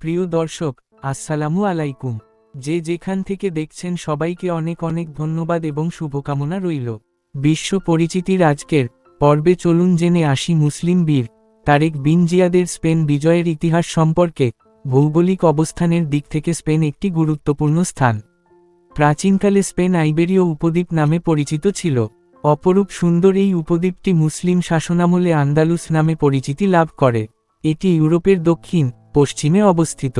প্রিয় দর্শক, আসসালামু আলাইকুম। যে যেখান থেকে দেখছেন সবাইকে অনেক অনেক ধন্যবাদ এবং শুভকামনা রইল। বিশ্ব পরিচিতির আজকের পর্বে চলুন জেনে আসি মুসলিম বীর তারেক বিন জিয়াদের স্পেন বিজয়ের ইতিহাস সম্পর্কে, ভৌগোলিক অবস্থানের দিক থেকে স্পেন একটি গুরুত্বপূর্ণ স্থান। প্রাচীনকালে স্পেন আইবেরীয় উপদ্বীপ নামে পরিচিত ছিল। অপরূপ সুন্দর এই উপদ্বীপটি মুসলিম শাসনামলে আন্দালুস নামে পরিচিতি লাভ করে। এটি ইউরোপের দক্ষিণ পশ্চিমে অবস্থিত।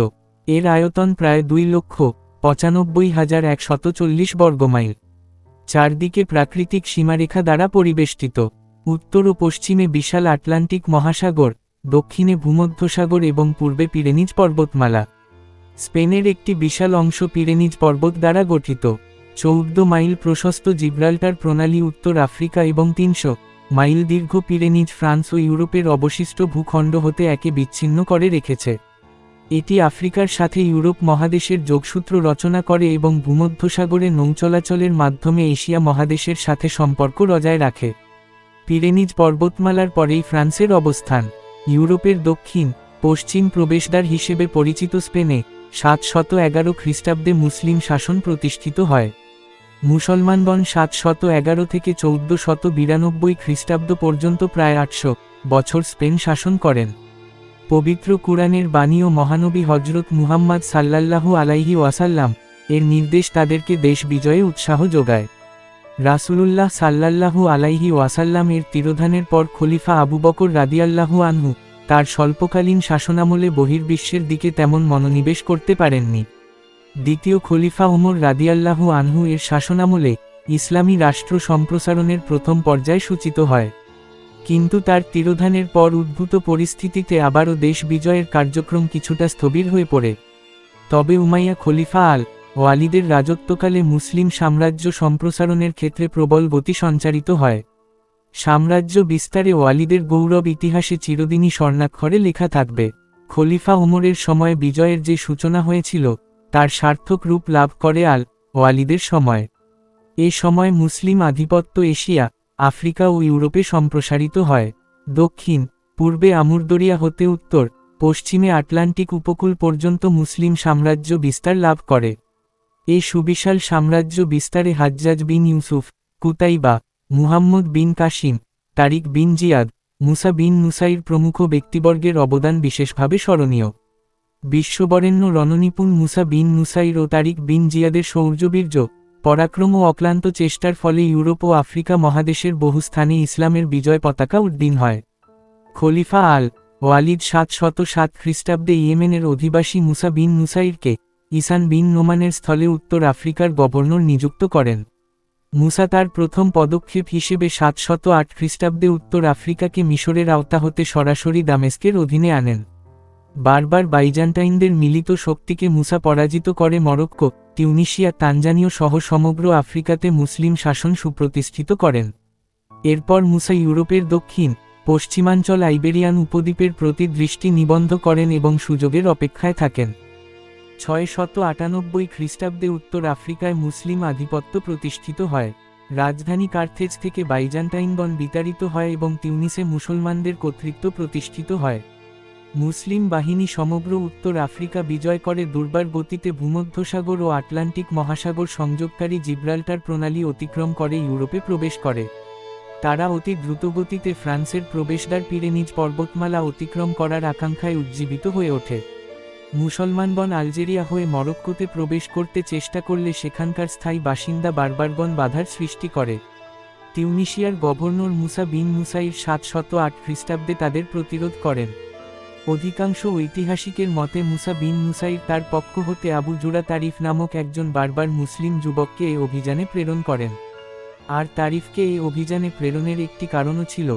এর আয়তন প্রায় দুই লক্ষ পঁচানব্বই হাজার একশত চল্লিশ বর্গমাইল চারদিকে প্রাকৃতিক সীমারেখা দ্বারা পরিবেষ্টিত। উত্তর ও পশ্চিমে বিশাল আটলান্টিক মহাসাগর, দক্ষিণে ভূমধ্যসাগর এবং পূর্বে পিরেনিজ পর্বতমালা। স্পেনের একটি বিশাল অংশ পিরেনিজ পর্বত দ্বারা গঠিত। চৌদ্দ মাইল প্রশস্ত জিব্রাল্টার প্রণালী উত্তর আফ্রিকা এবং তিনশো মাইল দীর্ঘ পিরেনিজ ফ্রান্স ও ইউরোপের অবশিষ্ট ভূখণ্ড হতে একে বিচ্ছিন্ন করে রেখেছে। এটি আফ্রিকার সাথে ইউরোপ মহাদেশের যোগসূত্র রচনা করে এবং ভূমধ্যসাগরে নৌচলাচলের মাধ্যমে এশিয়া মহাদেশের সাথে সম্পর্ক বজায় রাখে। পিরেনিজ পর্বতমালার পরেই ফ্রান্সের অবস্থান। ইউরোপের দক্ষিণ, পশ্চিম প্রবেশদ্বার হিসেবে পরিচিত স্পেনে সাতশত এগারো খ্রিস্টাব্দে মুসলিম শাসন প্রতিষ্ঠিত হয়। মুসলমানগণ সাতশত এগারো থেকে চৌদ্দ শত বিরানব্বই খ্রিস্টাব্দ পর্যন্ত প্রায় আটশো বছর স্পেন শাসন করেন। পবিত্র কুরআনের বাণী ও মহানবী হজরত মুহাম্মদ সাল্লাল্লাহু আলাইহি ওয়াসাল্লাম, এর নির্দেশ তাদেরকে দেশ বিজয়ে উৎসাহ যোগায়। রাসূলুল্লাহ সাল্লাল্লাহু আলাইহি ওয়াসাল্লাম এর তিরোধানের পর খলিফা আবু বকর রাদিয়াল্লাহু আনহু, তার স্বল্পকালীন শাসনামলে বহির্বিশ্বের দিকে তেমন মনোনিবেশ করতে পারেননি। দ্বিতীয় খলিফা ওমর রাদিয়াল্লাহু আনহু এর শাসনামলে ইসলামী রাষ্ট্র সম্প্রসারণের প্রথম পর্যায় সূচিত হয়। কিন্তু তার তিরোধানের পর উদ্ভূত পরিস্থিতিতে আবারও দেশ বিজয়ের কার্যক্রম কিছুটা স্থবির হয়ে পড়ে। তবে উমাইয়া খলিফা আল ওয়ালিদের রাজত্বকালে মুসলিম সাম্রাজ্য সম্প্রসারণের ক্ষেত্রে প্রবল গতি সঞ্চারিত হয়। সাম্রাজ্য বিস্তারে ওয়ালিদের গৌরব ইতিহাসে চিরদিনই স্বর্ণাক্ষরে লেখা থাকবে। খলিফা ওমরের সময় বিজয়ের যে সূচনা হয়েছিল, তার সার্থক রূপ লাভ করে আল ওয়ালিদের সময়। এ সময় মুসলিম আধিপত্য এশিয়া আফ্রিকা ও ইউরোপে সম্প্রসারিত হয়। দক্ষিণ, পূর্বে আমুরদরিয়া হতে উত্তর, পশ্চিমে আটলান্টিক উপকূল পর্যন্ত মুসলিম সাম্রাজ্য বিস্তার লাভ করে। এ সুবিশাল সাম্রাজ্য বিস্তারে Hajjaj bin Yusuf, Qutaiba, Muhammad bin Qasim, Tariq bin Ziyad, Musa bin Nusair প্রমুখ ব্যক্তিবর্গের অবদান বিশেষভাবে স্মরণীয়। বিশ্ববরেণ্য রণনিপুণ মুসা বিন নুসাইর ও তারিক বিন জিয়াদের শৌর্যবীর্য পরাক্রম ও অক্লান্ত চেষ্টার ফলে ইউরোপ ও আফ্রিকা মহাদেশের বহু স্থানে ইসলামের বিজয় পতাকা উড্ডীন হয়। খলিফা আল ওয়ালিদ সাত শত সাত খ্রিস্টাব্দে ইয়েমেনের অধিবাসী মুসা বিন মুসাইরকে ইসান বিন নোমানের স্থলে উত্তর আফ্রিকার গভর্নর নিযুক্ত করেন। মুসা তার প্রথম পদক্ষেপ হিসেবে সাতশত আট খ্রিস্টাব্দে উত্তর আফ্রিকাকে মিশরের আওতা হতে সরাসরি দামেস্কের অধীনে আনেন। বারবার বাইজান্টাইনদের মিলিত শক্তিকে মুসা পরাজিত করে মরক্কো টিউনিশিয়া তানজানীয় সহ সমগ্র আফ্রিকাতে মুসলিম শাসন সুপ্রতিষ্ঠিত করেন। এরপর মুসা ইউরোপের দক্ষিণ, পশ্চিমাঞ্চল আইবেরিয়ান উপদ্বীপের প্রতি দৃষ্টি নিবন্ধ করেন এবং সুযোগের অপেক্ষায় থাকেন। ছয় শত আটানব্বই খ্রিস্টাব্দে উত্তর আফ্রিকায় মুসলিম আধিপত্য প্রতিষ্ঠিত হয়। রাজধানী কার্থেজ থেকে বাইজান্টাইনগণ বিতাড়িত হয় এবং তিউনিসে মুসলমানদের কর্তৃত্ব প্রতিষ্ঠিত হয়। মুসলিম বাহিনী সমগ্র উত্তর আফ্রিকা বিজয় করে দুর্বার গতিতে ভূমধ্যসাগর ও আটলান্টিক মহাসাগর সংযোগকারী জিব্রাল্টার প্রণালী অতিক্রম করে ইউরোপে প্রবেশ করে। তারা অতি দ্রুতগতিতে ফ্রান্সের প্রবেশদ্বার পিরেনিজ পর্বতমালা অতিক্রম করার আকাঙ্ক্ষায় উজ্জীবিত হয়ে ওঠে। মুসলমানগণ আলজেরিয়া হয়ে মরক্কোতে প্রবেশ করতে চেষ্টা করলে সেখানকার স্থায়ী বাসিন্দা বারবারগণ বাধার সৃষ্টি করে। টিউনিশিয়ার গভর্নর মুসা বিন মুসাইর সাত শত আট খ্রিস্টাব্দে তাদের প্রতিরোধ করেন। অধিকাংশ ঐতিহাসিকের মতে মুসা বিন মুসাইর তার পক্ষ হতে আবু জুরা তারিফ নামক একজন বারবার মুসলিম যুবককে এ অভিযানে প্রেরণ করেন। আর তারিফকে এই অভিযানে প্রেরণের একটি কারণও ছিল,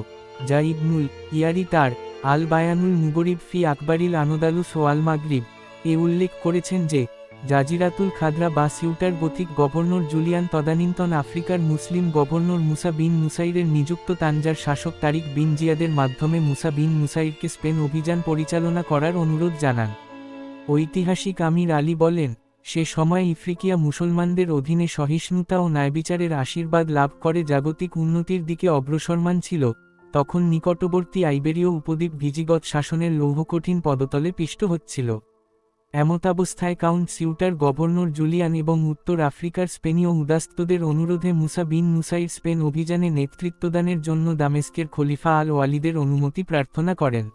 যা ইবনুল ইয়ারি তার আল বায়ানুল মুগরিব ফি আকবরিল আনোদালুস ও আল মাগরিব এ উল্লেখ করেছেন যে জাজিরাতুল খাদরা বা সিউটার গথিক গভর্নর জুলিয়ান তদানীন্তন আফ্রিকার মুসলিম গভর্নর মুসা বিন মুসাইরের নিযুক্ত তানজার শাসক তারিক বিন জিয়াদের মাধ্যমে মুসা বিন মুসাইরকে স্পেন অভিযান পরিচালনা করার অনুরোধ জানান। ঐতিহাসিক আমির আলী বলেন, সে সময় ইফ্রিকিয়া মুসলমানদের অধীনে সহিষ্ণুতা ও ন্যায়বিচারের আশীর্বাদ লাভ করে জাগতিক উন্নতির দিকে অগ্রসরমান ছিল, তখন নিকটবর্তী আইবেরীয় উপদ্বীপ ভিজিগত শাসনের লৌহকঠিন পদতলে পিষ্ট হচ্ছিল। এমতাবস্থায় কাউন্ট সিউটার গভর্নর জুলিয়ান এবং উত্তর আফ্রিকার স্পেনীয় উদাস্তদের অনুরোধে মুসা বিন মুসাইর স্পেন অভিযানে নেতৃত্বদানের জন্য দামেস্কের খলিফা আল ওয়ালিদের অনুমতি প্রার্থনা করেন।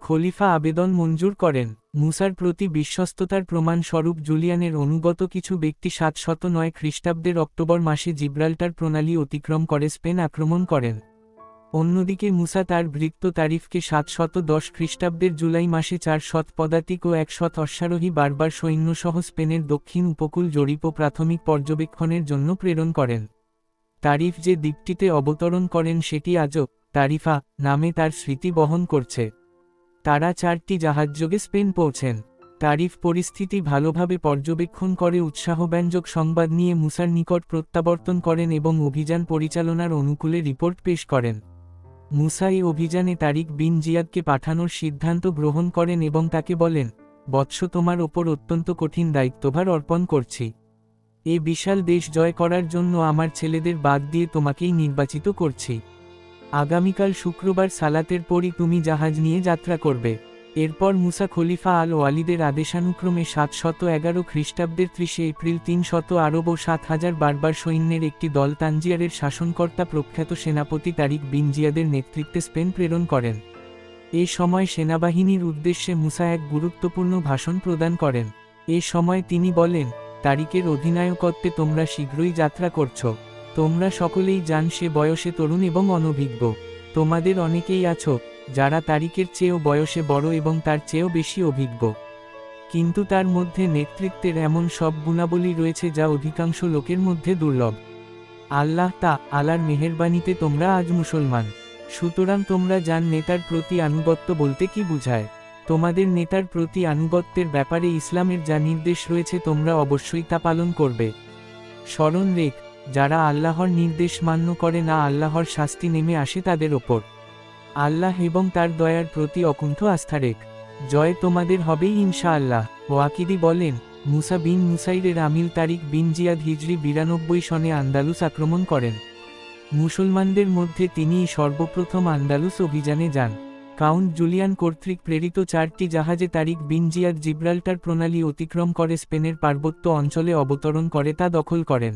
খলিফা আবেদন মঞ্জুর করেন। মুসার প্রতি বিশ্বস্ততার প্রমাণ স্বরূপ জুলিয়ানের অনুগত কিছু ব্যক্তি সাতশত নয় খ্রিস্টাব্দের অক্টোবর মাসে জিব্রাল্টার প্রণালী অতিক্রম করে স্পেন আক্রমণ করেন। অন্যদিকে মুসা তার ভৃত্য তারিফকে সাতশত দশ খ্রিস্টাব্দের জুলাই মাসে চার শত পদাতিক ও এক শত অশ্বারোহী বারবার সৈন্যসহ স্পেনের দক্ষিণ উপকূল জরিপ ও প্রাথমিক পর্যবেক্ষণের জন্য প্রেরণ করেন। তারিফ যে দ্বীপটিতে অবতরণ করেন সেটি আজও তারিফা নামে তার স্মৃতি বহন করছে। তারা চারটি জাহাজযোগে স্পেন পৌঁছেন। তারিফ পরিস্থিতি ভালোভাবে পর্যবেক্ষণ করে উৎসাহব্যঞ্জক সংবাদ নিয়ে মুসার নিকট প্রত্যাবর্তন করেন এবং অভিযান পরিচালনার অনুকূলে রিপোর্ট পেশ করেন। মুসা এই অভিযানে তারিক বিন জিয়াদকে পাঠানোর সিদ্ধান্ত গ্রহণ করেন এবং তাকে বলেন, বৎস তোমার ওপর অত্যন্ত কঠিন দায়িত্বভার অর্পণ করছি। এ বিশাল দেশ জয় করার জন্য আমার ছেলেদের বাদ দিয়ে তোমাকেই নির্বাচিত করছি। আগামীকাল শুক্রবার সালাতের পরই তুমি জাহাজ নিয়ে যাত্রা করবে। এরপর মুসা খলিফা আল ওয়ালিদের আদেশানুক্রমে সাতশত এগারো খ্রিস্টাব্দের ত্রিশে এপ্রিল তিন শত আরব ও সাত হাজার বারবার সৈন্যের একটি দল তানজিয়ারের শাসনকর্তা প্রখ্যাত সেনাপতি তারিক বিন জিয়াদের নেতৃত্বে স্পেন প্রেরণ করেন। এ সময় সেনাবাহিনীর উদ্দেশ্যে মুসা এক গুরুত্বপূর্ণ ভাষণ প্রদান করেন। এ সময় তিনি বলেন, তারিকের অধিনায়কত্বে তোমরা শীঘ্রই যাত্রা করছ। তোমরা সকলেই জান সে বয়সে তরুণ এবং অনভিজ্ঞ। তোমাদের অনেকেই আছো। যারা তারিকের চেয়েও বয়সে বড় এবং তার চেয়েও বেশি অভিজ্ঞ। কিন্তু তার মধ্যে নেতৃত্বের এমন সব গুণাবলী রয়েছে যা অধিকাংশ লোকের মধ্যে দুর্লভ। আল্লাহ তা আলার মেহেরবানিতে তোমরা আজ মুসলমান। সুতরাং তোমরা যান নেতার প্রতি আনুগত্য বলতে কি বুঝায়? তোমাদের নেতার প্রতি আনুগত্যের ব্যাপারে ইসলামের যা নির্দেশ রয়েছে তোমরা অবশ্যই তা পালন করবে। স্মরণ রেখ, যারা আল্লাহর নির্দেশ মান্য করে না আল্লাহর শাস্তি নেমে আসে তাদের ওপর। আল্লাহ এবং তার দয়ার প্রতি অকুণ্ঠ আস্থা রেখ। জয় তোমাদের হবেই ইনশা আল্লাহ ওয়াকিদি বলেন, মুসা বিন মুসাইরের আমিল তারিক বিন জিয়াদ হিজরি বিরানব্বই সনে আন্দালুস আক্রমণ করেন। মুসলমানদের মধ্যে তিনি সর্বপ্রথম আন্দালুস অভিযানে যান। কাউন্ট জুলিয়ান কর্তৃক প্রেরিত চারটি জাহাজে তারিক বিন জিয়াদ জিব্রাল্টার প্রণালী অতিক্রম করে স্পেনের পার্বত্য অঞ্চলে অবতরণ করে তা দখল করেন।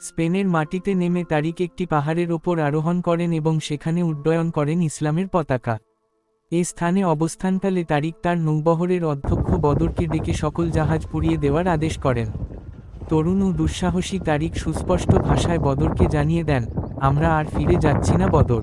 স্পেনের মাটিতে নেমে তারিক একটি পাহাড়ের ওপর আরোহণ করেন এবং সেখানে উড্ডয়ন করেন ইসলামের পতাকা। এ স্থানে অবস্থানকালে তারিক তার নৌবহরের অধ্যক্ষ বদরকে ডেকে সকল জাহাজ পুড়িয়ে দেওয়ার আদেশ করেন। তরুণ ও দুঃসাহসী তারিক সুস্পষ্ট ভাষায় বদরকে জানিয়ে দেন, আমরা আর ফিরে যাচ্ছি না বদর।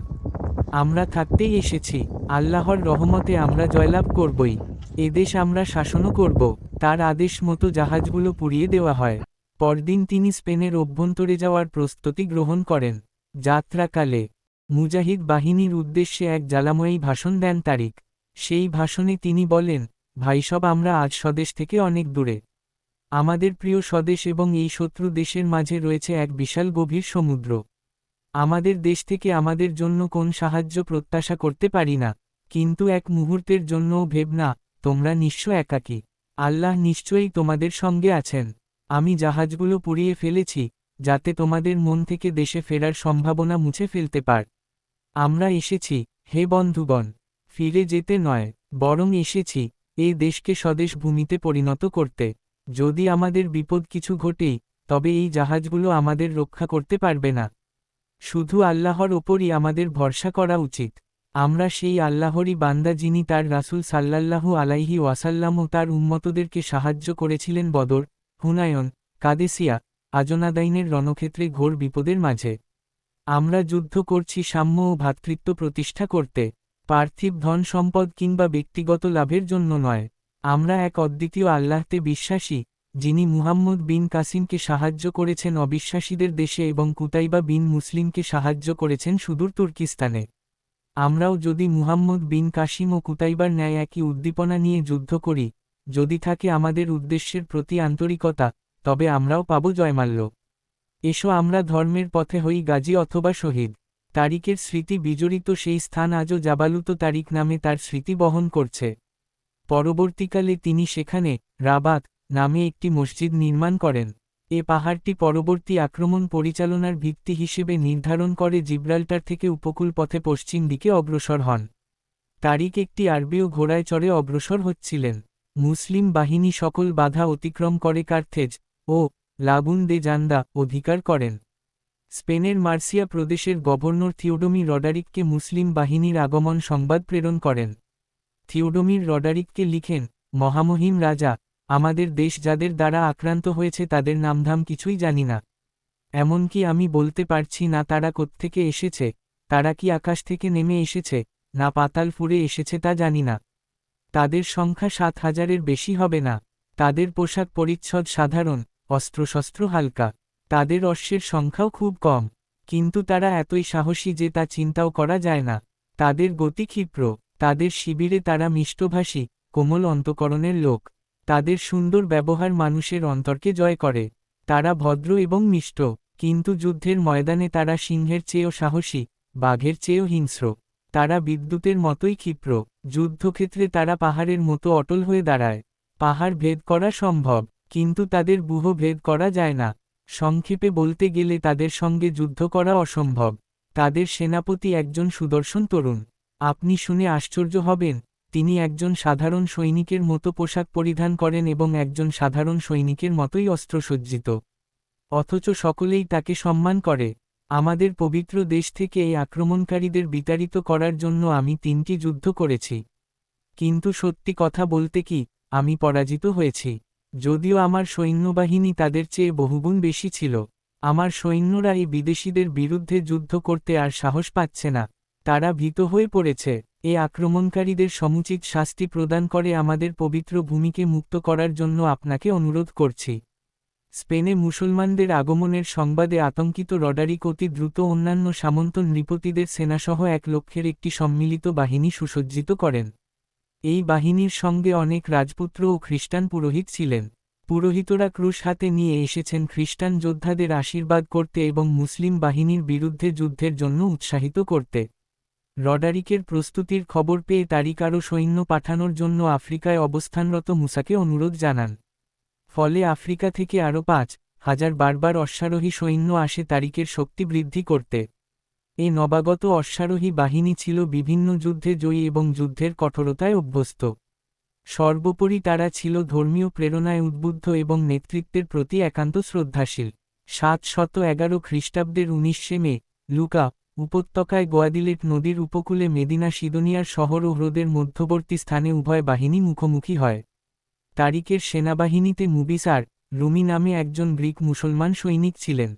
আমরা থাকতেই এসেছি। আল্লাহর রহমতে আমরা জয়লাভ করবই। এদেশ আমরা শাসনও করব। তার আদেশ মতো জাহাজগুলো পুড়িয়ে দেওয়া হয়। পরদিন তিনি স্পেনের অভ্যন্তরে যাওয়ার প্রস্তুতি গ্রহণ করেন। যাত্রাকালে, মুজাহিদ বাহিনীর উদ্দেশ্যে এক জ্বালাময়ী ভাষণ দেন তারিক। সেই ভাষণে তিনি বলেন ভাইসব আমরা আজ স্বদেশ থেকে অনেক দূরে। আমাদের প্রিয় স্বদেশ এবং এই শত্রু দেশের মাঝে রয়েছে এক বিশাল গভীর সমুদ্র। আমাদের দেশ থেকে আমাদের জন্য কোন সাহায্য প্রত্যাশা করতে পারি না। কিন্তু এক মুহূর্তের জন্যও ভেব না, তোমরা নিশ্চয় একাকী। আল্লাহ নিশ্চয়ই তোমাদের সঙ্গে আছেন। আমি জাহাজগুলো পুড়িয়ে ফেলেছি, যাতে তোমাদের মন থেকে দেশে ফেরার সম্ভাবনা মুছে ফেলতে পার। আমরা এসেছি, হে বন্ধুগণ, ফিরে যেতে নয়, বরং এসেছি, এই দেশকে স্বদেশ ভূমিতে পরিণত করতে। যদি আমাদের বিপদ কিছু ঘটেই, তবে এই জাহাজগুলো আমাদের রক্ষা করতে পারবে না। শুধু আল্লাহর ওপরই আমাদের ভরসা করা উচিত। আমরা সেই আল্লাহরই বান্দা যিনি তার রাসুল সাল্লাল্লাহু আলাইহি ওয়াসাল্লাম ও তার উম্মতদেরকে সাহায্য করেছিলেন বদর হুনায়ন, কাদেসিয়া, আজনাদাইনের রণক্ষেত্রে ঘোর বিপদের মাঝে। আমরা যুদ্ধ করছি সাম্য ও ভ্রাতৃত্ব প্রতিষ্ঠা করতে, পার্থিব ধন সম্পদ কিংবা ব্যক্তিগত লাভের জন্য নয়। আমরা এক অদ্বিতীয় আল্লাহতে বিশ্বাসী, যিনি মুহাম্মদ বিন কাসিমকে সাহায্য করেছেন অবিশ্বাসীদের দেশে এবং কুতাইবা বিন মুসলিমকে সাহায্য করেছেন সুদূর তুর্কিস্তানে। আমরাও যদি মুহাম্মদ বিন কাসিম ও কুতাইবার ন্যায় একই উদ্দীপনা নিয়ে যুদ্ধ করি যদি থাকে আমাদের উদ্দেশ্যের প্রতি আন্তরিকতা, তবে আমরাও পাব জয়মাল্য। এসো আমরা ধর্মের পথে হই গাজী অথবা শহীদ। তারিকের স্মৃতি বিজড়িত সেই স্থান আজও জাবালুত তারিক নামে তার স্মৃতি বহন করছে। পরবর্তীকালে তিনি সেখানে রাবাত নামে একটি মসজিদ নির্মাণ করেন। এ পাহাড়টি পরবর্তী আক্রমণ পরিচালনার ভিত্তি হিসেবে নির্ধারণ করে জিব্রাল্টার থেকে উপকূল পথে পশ্চিম দিকে অগ্রসর হন। তারিক একটি আরবীয় ঘোড়ায় চড়ে অগ্রসর হচ্ছিলেন। মুসলিম বাহিনী সকল বাধা অতিক্রম করে কার্থেজ ও লাগুন দে জান্দা অধিকার করেন। স্পেনের মার্সিয়া প্রদেশের গভর্নর থিওডোমি রডারিককে মুসলিম বাহিনীর আগমন সংবাদ প্রেরণ করেন। থিওডোমির রডারিককে লিখেন, মহামহিম রাজা, আমাদের দেশ যাদের দ্বারা আক্রান্ত হয়েছে তাদের নামধাম কিছুই জানি না। এমনকি আমি বলতে পারছি না তারা কোত্থেকে এসেছে, তারা কি আকাশ থেকে নেমে এসেছে, না পাতাল ফুরে এসেছে তা জানি না। তাদের সংখ্যা সাত হাজারের বেশি হবে না। তাদের পোশাক পরিচ্ছদ সাধারণ, অস্ত্রশস্ত্র হালকা। তাদের অশ্বের সংখ্যাও খুব কম। কিন্তু তারা এতই সাহসী যে তা চিন্তাও করা যায় না। তাদের গতি ক্ষিপ্র। তাদের শিবিরে তারা মিষ্টভাষী, কোমল অন্তকরণের লোক। তাদের সুন্দর ব্যবহার মানুষের অন্তরকে জয় করে। তারা ভদ্র এবং মিষ্ট। কিন্তু যুদ্ধের ময়দানে তারা সিংহের চেয়েও সাহসী, বাঘের চেয়েও হিংস্র। তারা বিদ্যুতের মতোই ক্ষিপ্র। যুদ্ধক্ষেত্রে তারা পাহাড়ের মতো অটল হয়ে দাঁড়ায়। পাহাড় ভেদ করা সম্ভব, কিন্তু তাদের বুহ ভেদ করা যায় না। সংক্ষেপে বলতে গেলে তাদের সঙ্গে যুদ্ধ করা অসম্ভব। তাদের সেনাপতি একজন সুদর্শন তরুণ। আপনি শুনে আশ্চর্য হবেন, তিনি একজন সাধারণ সৈনিকের মতো পোশাক পরিধান করেন এবং একজন সাধারণ সৈনিকের মতোই অস্ত্রসজ্জিত। অথচ সকলেই তাকে সম্মান করে। আমাদের পবিত্র দেশ থেকে এই আক্রমণকারীদের বিতাড়িত করার জন্য আমি তিনটি যুদ্ধ করেছি। কিন্তু সত্যি কথা বলতে কি, আমি পরাজিত হয়েছি। যদিও আমার সৈন্যবাহিনী তাদের চেয়ে বহুগুণ বেশি ছিল, আমার সৈন্যরা এই বিদেশিদের বিরুদ্ধে যুদ্ধ করতে আর সাহস পাচ্ছে না। তারা ভীত হয়ে পড়েছে, এ আক্রমণকারীদের সমুচিত শাস্তি প্রদান করে আমাদের পবিত্র ভূমিকে মুক্ত করার জন্য আপনাকে অনুরোধ করছি। স্পেনে মুসলমানদের আগমনের সংবাদে আতঙ্কিত রডারিক অতি দ্রুত অন্যান্য সামন্ত নৃপতিদের সেনাসহ এক লক্ষের একটি সম্মিলিত বাহিনী সুসজ্জিত করেন। এই বাহিনীর সঙ্গে অনেক রাজপুত্র ও খ্রিস্টান পুরোহিত ছিলেন। পুরোহিতরা ক্রুশ হাতে নিয়ে এসেছেন খ্রিস্টান যোদ্ধাদের আশীর্বাদ করতে এবং মুসলিম বাহিনীর বিরুদ্ধে যুদ্ধের জন্য উৎসাহিত করতে। রডারিকের প্রস্তুতির খবর পেয়ে তারিক আরও সৈন্য পাঠানোর জন্য আফ্রিকায় অবস্থানরত মুসাকে অনুরোধ জানান। ফলে আফ্রিকা থেকে আরও পাঁচ হাজার বারবার অশ্বারোহী সৈন্য আসে তারিকের শক্তি বৃদ্ধি করতে। এ নবাগত অশ্বারোহী বাহিনী ছিল বিভিন্ন যুদ্ধে জয়ী এবং যুদ্ধের কঠোরতায় অভ্যস্ত। সর্বোপরি তারা ছিল ধর্মীয় প্রেরণায় উদ্বুদ্ধ এবং নেতৃত্বের প্রতি একান্ত শ্রদ্ধাশীল। সাত শত এগারো খ্রিস্টাব্দের উনিশে মে, লুকা উপত্যকায় গোয়াদিলেট নদীর উপকূলে মেদিনা সিদোনিয়ার শহর ও হ্রদের মধ্যবর্তী স্থানে উভয় বাহিনী মুখোমুখি হয়। তারিকের সেনাবাহিনীতে মুবিসার, রুমি নামে একজন গ্রিক মুসলমান সৈনিক ছিলেন।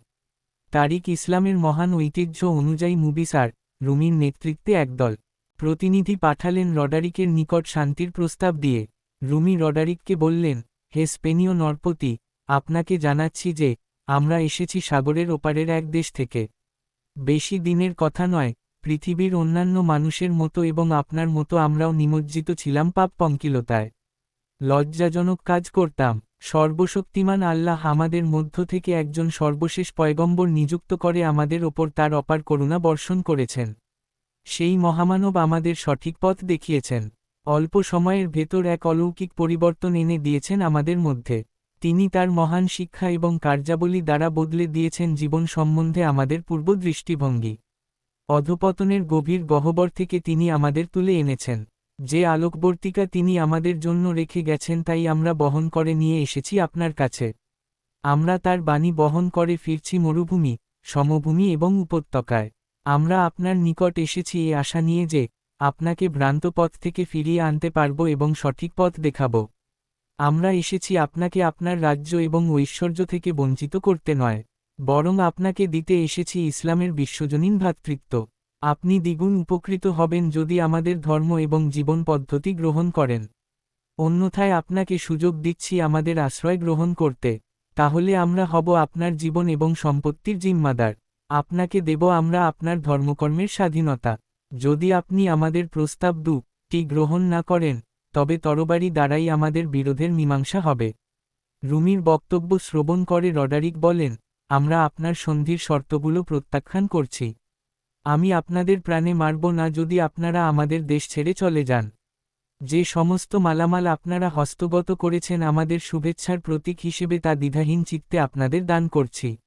তারিক ইসলামের মহান ঐতিহ্য অনুযায়ী মুবিসার, রুমির নেতৃত্বে একদল। প্রতিনিধি পাঠালেন রডারিকের নিকট শান্তির প্রস্তাব দিয়ে। রুমি রডারিককে বললেন, হে স্পেনীয় নরপতি, আপনাকে জানাচ্ছি যে, আমরা এসেছি সাগরের ওপারের এক দেশ থেকে। বেশি দিনের কথা নয়, পৃথিবীর অন্যান্য মানুষের মতো এবং আপনার মতো আমরাও নিমজ্জিত ছিলাম পাপ পঙ্কিলতায়। লজ্জাজনক কাজ করতাম। সর্বশক্তিমান আল্লাহ আমাদের মধ্য থেকে একজন সর্বশেষ পয়গম্বর নিযুক্ত করে আমাদের ওপর তার অপার করুণা বর্ষণ করেছেন। সেই মহামানব আমাদের সঠিক পথ দেখিয়েছেন। অল্প সময়ের ভেতর এক অলৌকিক পরিবর্তন এনে দিয়েছেন আমাদের মধ্যে। তিনি তার মহান শিক্ষা এবং কার্যাবলী দ্বারা বদলে দিয়েছেন জীবন সম্বন্ধে আমাদের পূর্ব দৃষ্টিভঙ্গি অধপতনের গভীর গহ্বর থেকে তিনি আমাদের তুলে এনেছেন। যে আলোকবর্তিকা তিনি আমাদের জন্য রেখে গেছেন তাই আমরা বহন করে নিয়ে এসেছি আপনার কাছে। আমরা তার বাণী বহন করে ফিরছি মরুভূমি, সমভূমি এবং উপত্যকায়। আমরা আপনার নিকট এসেছি এ আশা নিয়ে যে, আপনাকে ভ্রান্ত পথ থেকে ফিরিয়ে আনতে পারব এবং সঠিক পথ দেখাব। আমরা এসেছি আপনাকে আপনার রাজ্য এবং ঐশ্বর্য থেকে বঞ্চিত করতে নয়, বরং আপনাকে দিতে এসেছি ইসলামের বিশ্বজনীন ভ্রাতৃত্ব আপনি দ্বিগুণ উপকৃত হবেন যদি আমাদের ধর্ম এবং জীবন পদ্ধতি গ্রহণ করেন। অন্যথায় আপনাকে সুযোগ দিচ্ছি আমাদের আশ্রয় গ্রহণ করতে। তাহলে আমরা হব আপনার জীবন এবং সম্পত্তির জিম্মাদার। আপনাকে দেব আমরা আপনার ধর্মকর্মের স্বাধীনতা। যদি আপনি আমাদের প্রস্তাব দুটি গ্রহণ না করেন, তবে তরবারি দ্বারাই আমাদের বিরোধের মীমাংসা হবে। রুমির বক্তব্য শ্রবণ করে রডারিক বলেন, আমরা আপনার সন্ধির শর্তগুলো প্রত্যাখ্যান করছি। আমি আপনাদের প্রাণে মারব না যদি আপনারা আমাদের দেশ ছেড়ে চলে যান। যে সমস্ত মালামাল আপনারা হস্তগত করেছেন আমাদের শুভেচ্ছার প্রতীক হিসেবে তা দ্বিধাহীন চিত্তে আপনাদের দান করছি।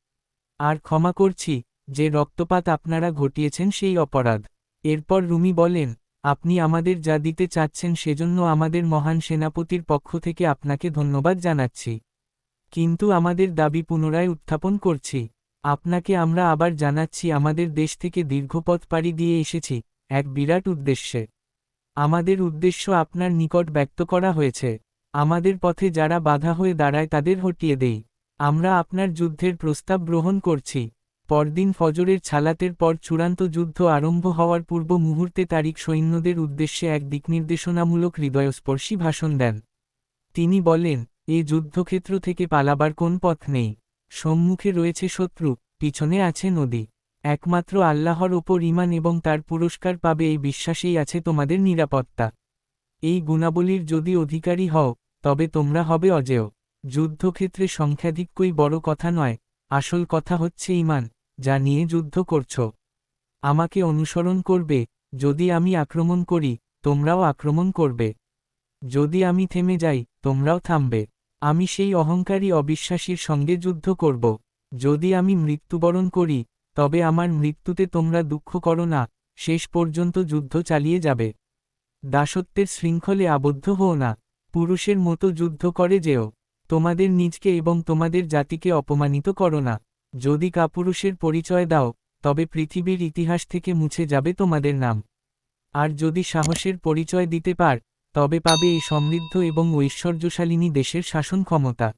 আর ক্ষমা করছি, যে রক্তপাত আপনারা ঘটিয়েছেন সেই অপরাধ। এরপর রুমি বলেন, আপনি আমাদের যা দিতে চাচ্ছেন সেজন্য আমাদের মহান সেনাপতির পক্ষ থেকে আপনাকে ধন্যবাদ জানাচ্ছি। কিন্তু আমাদের দাবি পুনরায় উত্থাপন করছি। আপনাকে আমরা আবার জানাচ্ছি আমাদের দেশ থেকে দীর্ঘপথ পাড়ি দিয়ে এসেছি এক বিরাট উদ্দেশ্যে। আমাদের উদ্দেশ্য আপনার নিকট ব্যক্ত করা হয়েছে। আমাদের পথে যারা বাধা হয়ে দাঁড়ায় তাদের হটিয়ে দেই। আমরা আপনার যুদ্ধের প্রস্তাব গ্রহণ করছি। পরদিন ফজরের ছালাতের পর চূড়ান্ত যুদ্ধ আরম্ভ হওয়ার পূর্ব মুহূর্তে তারিক সৈন্যদের উদ্দেশ্যে এক দিকনির্দেশনামূলক হৃদয়স্পর্শী ভাষণ দেন। তিনি বলেন, এ যুদ্ধক্ষেত্র থেকে পালাবার কোন পথ নেই। সম্মুখে রয়েছে শত্রু, পিছনে আছে নদী। একমাত্র আল্লাহর ওপর ইমান এবং তার পুরস্কার পাবে এই বিশ্বাসেই আছে তোমাদের নিরাপত্তা। এই গুণাবলীর যদি অধিকারী হও, তবে তোমরা হবে অজেয়। যুদ্ধক্ষেত্রে সংখ্যাধিক্যই বড় কথা নয়, আসল কথা হচ্ছে ইমান যা নিয়ে যুদ্ধ করছ। আমাকে অনুসরণ করবে, যদি আমি আক্রমণ করি, তোমরাও আক্রমণ করবে। যদি আমি থেমে যাই, তোমরাও থামবে। আমি সেই অহংকারী অবিশ্বাসীর সঙ্গে যুদ্ধ করব। যদি আমি মৃত্যুবরণ করি, তবে আমার মৃত্যুতে তোমরা দুঃখ করো না, শেষ পর্যন্ত যুদ্ধ চালিয়ে যাবে। দাসত্বের শৃঙ্খলে আবদ্ধ হও না, পুরুষের মতো যুদ্ধ করে যেও। তোমাদের নিজকে এবং তোমাদের জাতিকে অপমানিত করো না। যদি কাপুরুষের পরিচয় দাও, তবে পৃথিবীর ইতিহাস থেকে মুছে যাবে তোমাদের নাম। আর যদি সাহসের পরিচয় দিতে পার তবে পাবে এই সমৃদ্ধ এবং ঐশ্বর্যশালিনী দেশের শাসন ক্ষমতা